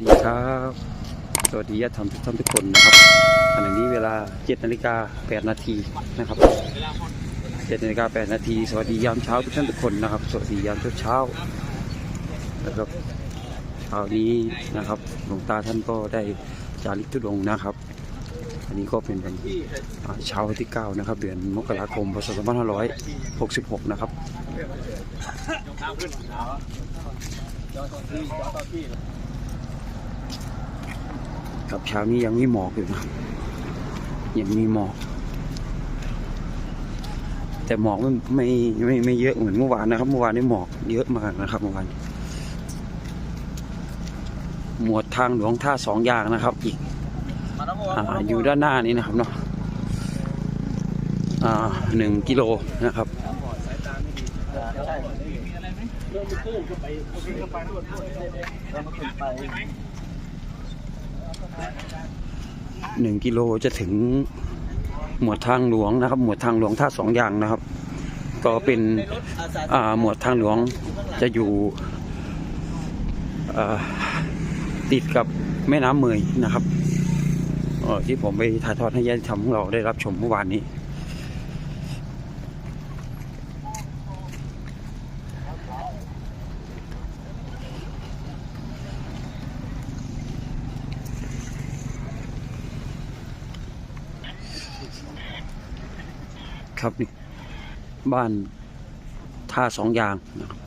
ดีครับ สวัสดีญาติธรรมทุกท่านทุกคนนะครับขณะนี้เวลา7นาฬิกา8นาทีนะครับ7นาฬิกา8นาทีสวัสดียามเช้าทุกท่านทุกคนนะครับ สวัสดียามเช้าเช้าๆนะครับเช้านี้นะครับหลวงตาท่านก็ได้จาริกทุดงนะครับ อันนี้ก็เป็นวันเช้าที่ 9 นะครับ เดือนมกราคมพศ2566 นะครับ ครับเช้านี้ยังมีหมอกอยู่นะยังมีหมอก แต่หมอกไม่ไม่ไม่ไม่เยอะเหมือนเมื่อวานนะครับ เมื่อวานนี้หมอกเยอะมากนะครับเมื่อวานหมวดทางหลวงท่าสองอย่างนะครับ อีกออยู่ด้านหน้านี้นะครับเนาะหนึ่งกิโลนะครับ หนึ่งกิโลจะถึงหมวดทางหลวงนะครับ หมวดทางหลวงท่าสองอย่างนะครับ ก็เป็นหมวดทางหลวงจะอยู่ติดกับแม่น้ำเมยนะครับที่ผมไปถ่ายทอดให้ญาติธรรมของเราได้รับชมเมื่อวานนี้ ครับนี่บ้านท่าสองยางนะครับ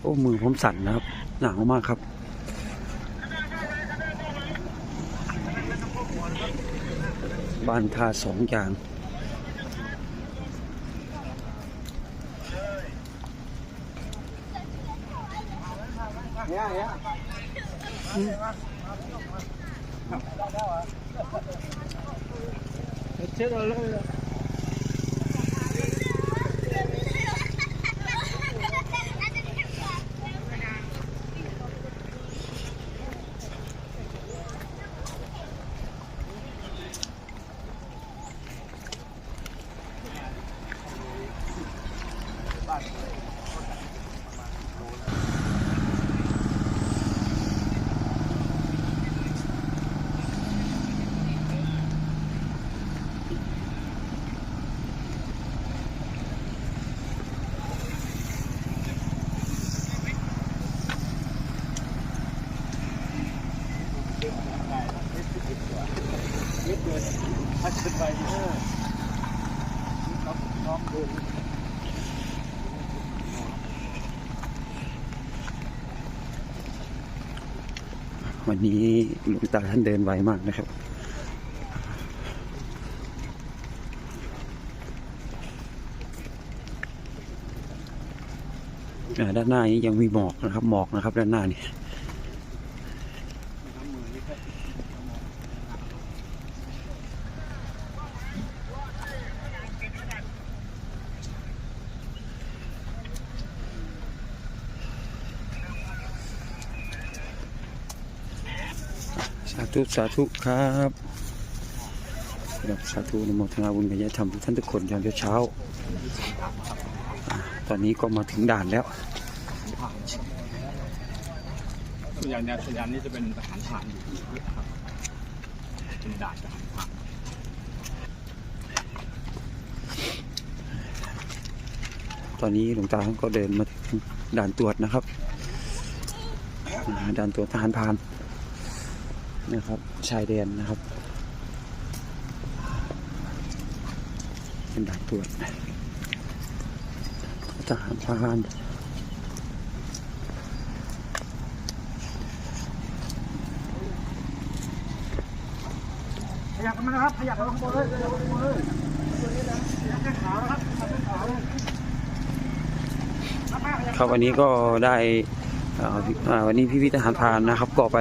โอ้มือผมสั่นนะครับหนาวมากครับ บ้านท่าสองยาง 接着那个。 วันนี้หลวงตาท่านเดินไวมากนะครับ ด้านหน้านี้ยังมีหมอกนะครับ หมอกนะครับ ด้านหน้านี่าธุสาธุครับครับสาธุอนโมทนาบุญกับญาติธรรมทุกท่านทุกคนยามเช้าๆอ่าตอนนี้ก็มาถึงด่านแล้วส่วนใหญ่เนี่ยส่วนใหญ่นี่จะเป็นทหารผ่านอยู่เยอะครับเป็นด่านทหารผ่านตอนนี้หลวงตาท่านก็เดินมาถึงด่านตรวจนะครับอ่าด่านตรวจทหารพราน นะครับชายแดนนะครับ เป็นด่านตรวจทหารพรานขยับกันมานะครับขยับกันข้างบนเลยขยับกันข้างบนเลยขยับแค่ขานะครับขยับแค่ขาเลยครับวันนี้ก็ได้อ่าอ่า วันนี้พี่พิทหารพานนะครับ ก็ไป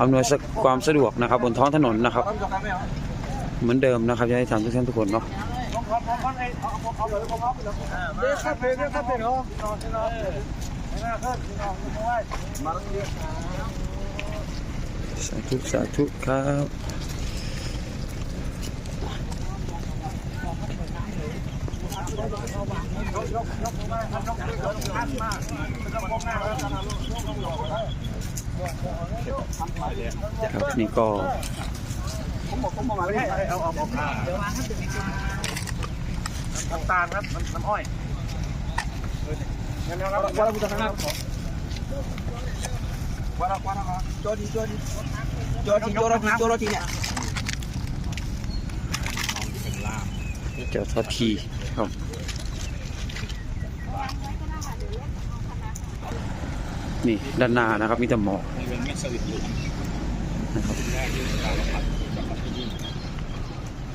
อำนวยความสะดวกนะครับ บนท้องถนนนะครับ เหมือนเดิมนะครับจะให้ทำทุกท่านทุกคนเนาะสาธุสาธุครับ ครับนี่ก็ผมบอกผมบอกมาไม่ให้เอาเอาเอาน้ำตาลครับน้ำอ้อยงั้นครับว่าเราจะทำงานว่าเราว่าเรา Cho đi, cho đi. Cho chị, cho nó chị, cho nó chị nè. เจ้าทอดทีครับ นี่ด้านหน้านะครับมีแต่หมอกนะครับ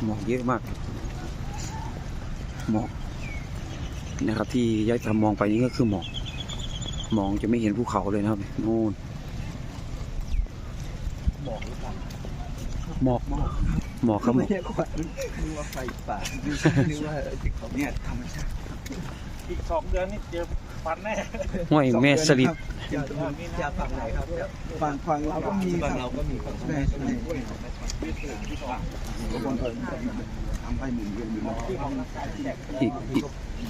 หมอกเยอะมากหมอกนะครับ ที่ย้ายทำมองไปนี่ก็คือหมอกมองจะไม่เห็นภูเขาเลยนะครับนู่นหมอกหมอกหมอกครับหมอกไม่ใช่ขวดนึกว่าไฟป่านึกว่าเขาเนี่ยธรรมชาติอีกสองเดือนนี่เจอ ฟันแน่ห้วยแม่สลิดจะจะฝั่งไหนครับฝั่งฝั่งเราก็มีฝั่งเราก็มีฝั่งแม่ใช่ทุกคนทำไปหมุนเวียนอยู่อีกอีก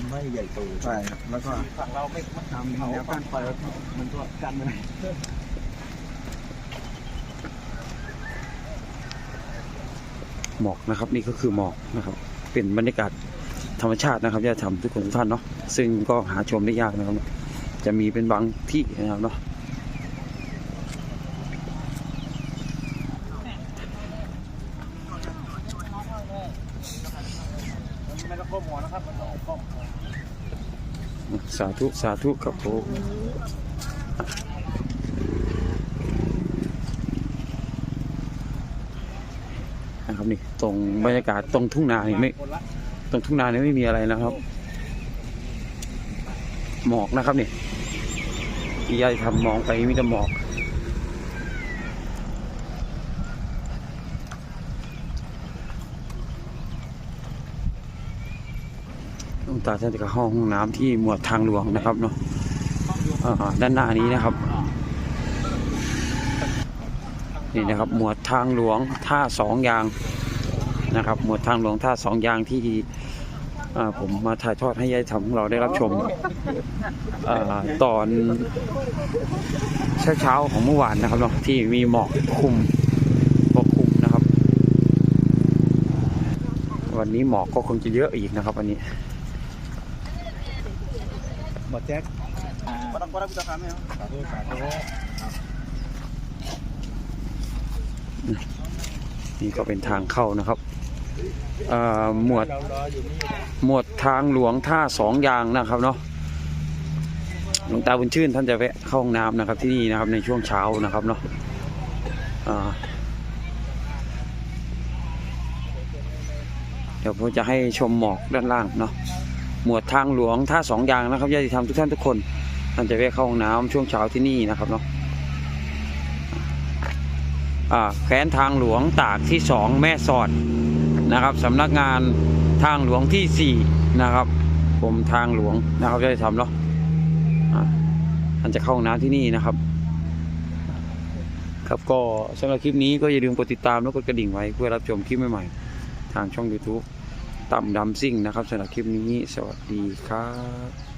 ไม่ใหญ่โตใช่ครับแล้วก็ฝั่งเราไม่ทำแนวกั้นไฟมันก็กันไม่ได้หมอกนะครับ นี่ก็คือหมอกนะครับ เป็นบรรยากาศ ธรรมชาตินะครับจะทำทุกคนทุกท่านเนาะซึ่งก็หาชมได้ยากนะครับ จะมีเป็นบางที่นะครับเนาะสาธุสาธุกับผมนะครับนี่ตรงบรรยากาศตรงทุ่งนานี่ไหม ตรงทุ่งนานี่ไม่มีอะไรนะครับ หมอกนะครับนี่ที่ยายทำมองไปมีแต่หมอกหลวงตาท่านจะเข้าห้องน้ำที่หมวดทางหลวงนะครับเนาะด้านหน้านี้นะครับนี่นะครับ หมวดทางหลวงท่าสองยาง นะครับ หมวดทางหลวงท่าสองยางที่อ่าผมมาถ่ายทอดให้ยายทำของเราได้รับชมอาตอนเช้าๆของเมื่อวานนะครับเนาะที่มีหมอกคลุมปกคลุมนะครับ วันนี้หมอกก็คงจะเยอะอีกนะครับวันนี้หมดแจ็คว่าเราว่าเราจะทำไหมครับนี่ก็เป็นทางเข้านะครับเอ่อ หมวดหมวดทางหลวงท่าสองยางนะครับเนาะหลวงตาบุญชื่นท่านจะแวะเข้าห้องน้ำนะครับที่นี่นะครับในช่วงเช้านะครับเนาะเดี๋ยวผมจะให้ชมหมอกด้านล่างเนาะหมวดทางหลวงท่าสองยางนะครับญาติธรรมทุกท่านทุกคนท่านจะแวะเข้าห้องน้ำช่วงเช้าที่นี่นะครับเนาะแขวนทางหลวงตากที่สองแม่สอด นะครับสำนักงานทางหลวงที่4นะครับกรมทางหลวงนะครับจะได้ทำเนาะอะท่านจะเข้าห้องน้ำที่นี่นะครับ ครับก็สำหรับคลิปนี้ก็อย่าลืมกดติดตามและกดกระดิ่งไว้เพื่อรับชมคลิปใหม่ๆ ทางช่อง YouTube ต่ำดำซิ่งนะครับสำหรับคลิปนี้สวัสดีครับ